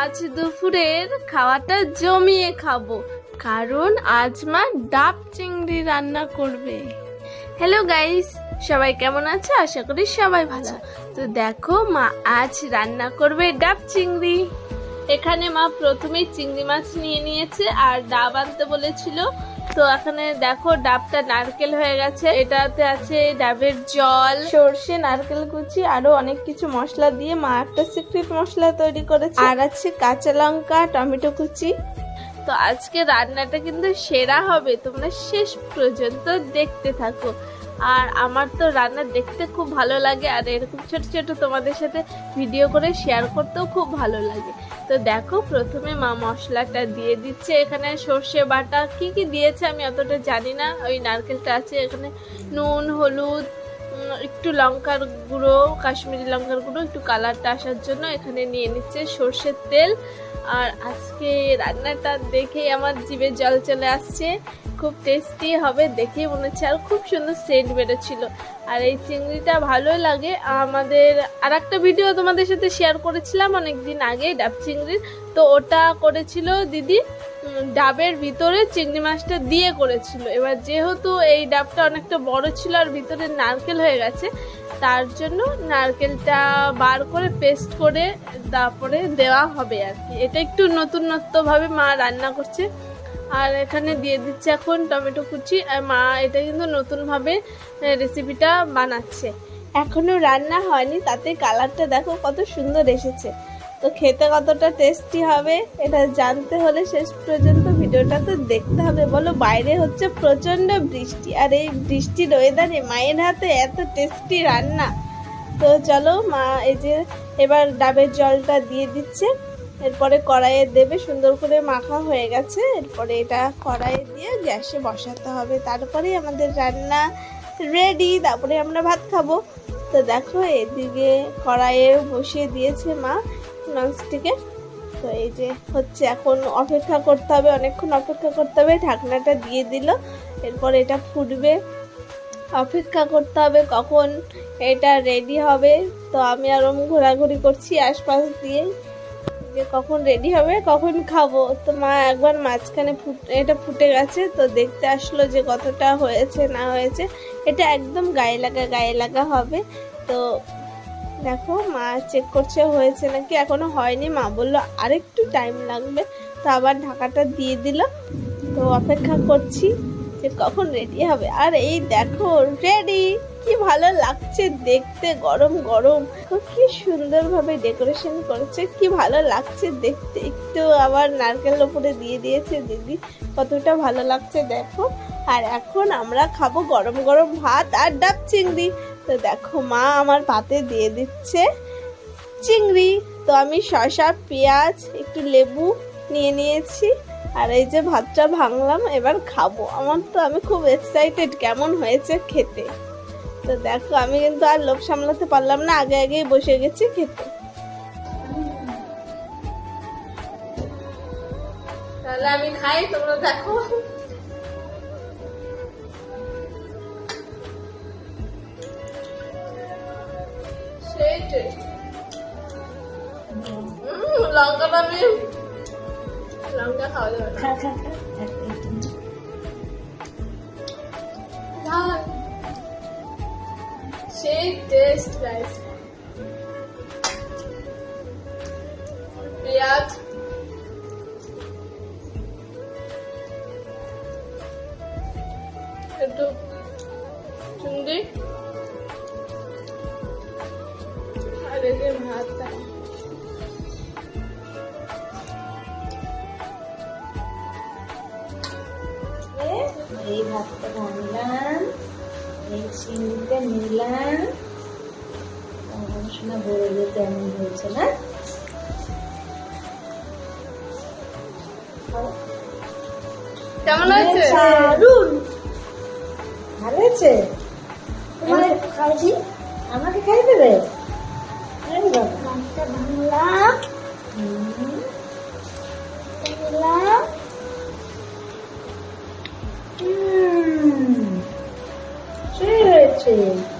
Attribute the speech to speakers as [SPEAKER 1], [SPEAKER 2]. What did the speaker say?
[SPEAKER 1] আজ দুপুরের খাওয়াটা জমিয়ে খাব, কারণ আজ মা ডাব চিংড়ি রান্না করবে। হ্যালো গাইস সবাই কেমন আছে? আশা করি সবাই ভালো তো দেখো মা আজ রান্না করবে ডাব চিংড়ি। এখানে মা প্রথমেই চিংড়ি মাছ নিয়ে নিয়েছে আর ডাব আনতে বলেছিল তো এখানে দেখো ডাবটা নারকেল হয়ে গেছে। এটাতে আছে ডাবের জল, সর্ষে, নারকেল কুচি, আরও অনেক কিছু মশলা দিয়ে মা একটা সিক্রেট মশলা তৈরি করেছে। আর আছে কাঁচা লঙ্কা, টমেটো কুচি। তো আজকে রান্নাটা কিন্তু সেরা হবে, তোমরা শেষ পর্যন্ত দেখতে থাকো। আর আমার তো রান্না দেখতে খুব ভালো লাগে, আর এরকম ছোট ছোট তোমাদের সাথে ভিডিও করে শেয়ার করতেও খুব ভালো লাগে। তো দেখো, প্রথমে মা মশলাটা দিয়ে দিচ্ছে। এখানে সর্ষে বাটা কি কি দিয়েছে আমি অতটা জানি না। ওই নারকেলটা আছে, এখানে নুন, হলুদ একটু লঙ্কার গুঁড়ো, কাশ্মীরি লঙ্কার গুঁড়ো, একটু কালারটা আসার জন্য এখানে নিয়ে নিচ্ছে সর্ষের তেল। আর আজকে রান্নাটা দেখে আমার জিভে জল চলে আসছে। খুব টেস্টি হবে, দেখেই মনে হচ্ছে। আর খুব সুন্দর সেন্ট বেরোচ্ছিল। আর এই চিংড়িটা ভালোই লাগে। আমাদের আর একটা ভিডিও তোমাদের সাথে শেয়ার করেছিলাম অনেক দিন আগে, ডাব চিংড়ির তো ওটা করেছিল দিদি ডাবের ভিতরে চিংড়ি মাছটা দিয়ে করেছিল। এবার যেহেতু এই ডাবটা অনেকটা বড় ছিল আর ভিতরে নারকেল হয়ে গেছে, তার জন্য নারকেলটা বার করে পেস্ট করে তারপরে দেওয়া হবে আর কি। এটা একটু নতুনত্বভাবে মা রান্না করছে। আর এখানে দিয়ে দিচ্ছে এখন টমেটো কুচি। আর মা এটা কিন্তু নতুনভাবে রেসিপিটা বানাচ্ছে। এখনও রান্না হয়নি, তাতে কালারটা দেখো কত সুন্দর এসেছে। তো খেতে কতটা টেস্টি হবে, এটা জানতে হলে শেষ পর্যন্ত ভিডিওটা তো দেখতে হবে। বলো, বাইরে হচ্ছে প্রচণ্ড বৃষ্টি। আর এই বৃষ্টির ওয়েদারে মায়ের হাতে এত টেস্টি রান্না। তো চলো, মা এই যে এবার ডাবের জলটা দিয়ে দিচ্ছে। এরপরে কড়াইয়ে দেবে, সুন্দর করে মাখা হয়ে গেছে। এরপরে এটা কড়াইয়ে দিয়ে গ্যাসে বসাতে হবে। তারপরেই আমাদের রান্না রেডি তারপরে আমরা ভাত খাব। তো দেখো, এদিকে কড়াইয়ে বসিয়ে দিয়েছে মা ননস্টিকে। তো এই যে হচ্ছে, এখন অপেক্ষা করতে হবে, অনেকক্ষণ অপেক্ষা করতে হবে। ঢাকনাটা দিয়ে দিল। এরপর এটা ফুটবে। অপেক্ষা করতে হবে কখন এটা রেডি হবে। তো আমি আরম ঘোরাঘুরি করছি আশপাশ দিয়ে। যে কখন রেডি হবে, কখন খাব? তো মা একবার মাঝখানে এটা ফুটে গেছে, তো দেখতে আসলো যে কতটা হয়েছে, না হয়েছে। এটা একদম গায়ে লাগা গায়ে লাগা হবে। তো দেখো, মা চেক করছে, হয়েছে নাকি? এখনও হয়নি। মা বলল, আরেকটু টাইম লাগবে। তো আবার ঢাকাটা দিয়ে দিল। তো অপেক্ষা করছি। যে কখন রেডি হবে। আর এই দেখো রেডি কি ভালো লাগছে দেখতে, গরম গরম। কি সুন্দরভাবে ডেকোরেশন করেছে, কি ভালো লাগছে দেখতে। একটু আবার নারকেল ওপরে দিয়ে দিয়েছে দিদি, কতটা ভালো লাগছে দেখো। আর এখন আমরা খাব গরম গরম ভাত আর ডাব চিংড়ি। তো দেখো, মা আমার পাতে দিয়ে দিচ্ছে চিংড়ি। তো আমি শসা, পেঁয়াজ, একটু লেবু নিয়ে নিয়েছি। আর এই যে ভাতটা ভাঙলাম, এবার খাব। আমার তো আমি খুব এক্সাইটেড কেমন হয়েছে খেতে। তো দেখো, আমি কিন্তু আর লোভ সামলাতে পারলাম না, আগে আগেই বসে গেছি খেতে। আমি খাই, তোমরা দেখো। লঙ্কাটা আমি লঙ্কা খাওয়া। সেই টেস্ট গাইস পেঁয়াজ একটু চিংড়ি আর যে ভাতটা
[SPEAKER 2] এই ভাতটা ভাঙলাম এই চিংড়িটা নিলাম। কেমন হয়েছে না?
[SPEAKER 1] কেমন হয়েছে?
[SPEAKER 2] দারুণ। ভালো হয়েছে? তোমার খাওয়াছি আমাকে খাই দেবে? আরে বাবা।
[SPEAKER 3] ভাঙলাম
[SPEAKER 2] হুম, সেই হয়েছে